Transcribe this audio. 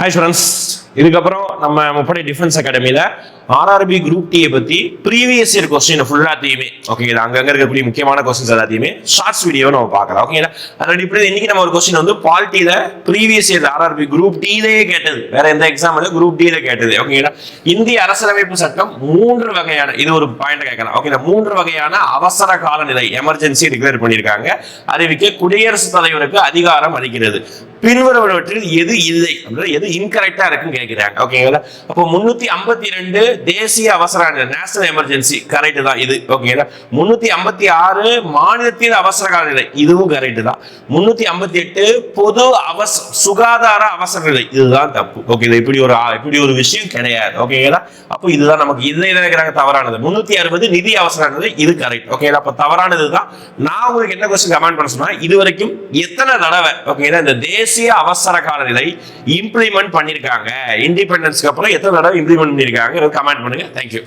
Hi students இதுக்கப்புறம் நம்ம முப்படை டிஃபென்ஸ் அகாடமியில் ஆர்ஆர்பி குரூப் டியை பற்றி ப்ரீவியஸ் இயர் கொஸ்டின் ஃபுல்லாத்தையுமே ஓகேங்களா அங்கங்க இருக்கக்கூடிய முக்கியமான கொஸ்டின்ஸ் எல்லாத்தையுமே ஷார்ட்ஸ் வீடியோ நம்ம பார்க்கலாம். ஓகேங்களா அதோட இப்படி இன்னைக்கு நம்ம ஒரு கொஸ்டின் வந்து பாலிட்டியில ப்ரீவியஸ் இயர் ஆர்ஆர்பி குரூப் டிலேயே கேட்டது. வேற எந்த எக்ஸாம் இல்லை குரூப் டில கேட்டது. ஓகேங்களா இந்திய அரசியலமைப்பு சட்டம் மூன்று வகையான இது ஒரு பாயிண்ட் கேட்கலாம். ஓகேங்களா மூன்று வகையான அவசர கால நிலை எமர்ஜென்சி டிக்ளேர் பண்ணியிருக்காங்க. அறிவிக்க குடியரசுத் தலைவருக்கு அதிகாரம் அளிக்கிறது. பின்வருவனவற்றில் எது இல்லை எது இன்கரெக்டா இருக்குன்னு கேட்கிறாங்க. ஓகேங்களா அப்போ முன்னூத்தி ஐம்பத்தி ரெண்டு தேசிய அவசர நேஷனல் எமர்ஜென்சி கரெக்ட் தான் இது. ஓகேங்களா முன்னூத்தி ஐம்பத்தி ஆறு மாநிலத்தின் அவசர காலநிலை இதுவும் கரெக்ட் தான். முன்னூத்தி ஐம்பத்தி எட்டு பொது அவச சுகாதார அவசர நிலை. இதுதான் தப்பு. ஓகே இப்படி ஒரு இப்படி ஒரு விஷயம் கிடையாது. ஓகேங்களா அப்போ இதுதான் நமக்கு இல்லை நினைக்கிறாங்க தவறானது. முன்னூத்தி அறுபது நிதி அவசர நிலை இது கரெக்ட் ஓகேங்களா அப்ப தவறானது தான். நான் உங்களுக்கு என்ன கொஸ்டின் கமெண்ட் பண்ண சொன்னா இது வரைக்கும் எத்தனை தடவை ஓகேங்களா இந்த தேசிய அவசர கால நிலை இம்ப்ளிமெண்ட் பண்ணிருக்காங்க இண்டிபெண்டன்ஸ்க்கு அப்புறம் எத்தனை தடவை இம்ப்ளிமெண்ட் பண்ணிருக்காங்க கமெண்ட் பண்ணுங்க. தேங்க்யூ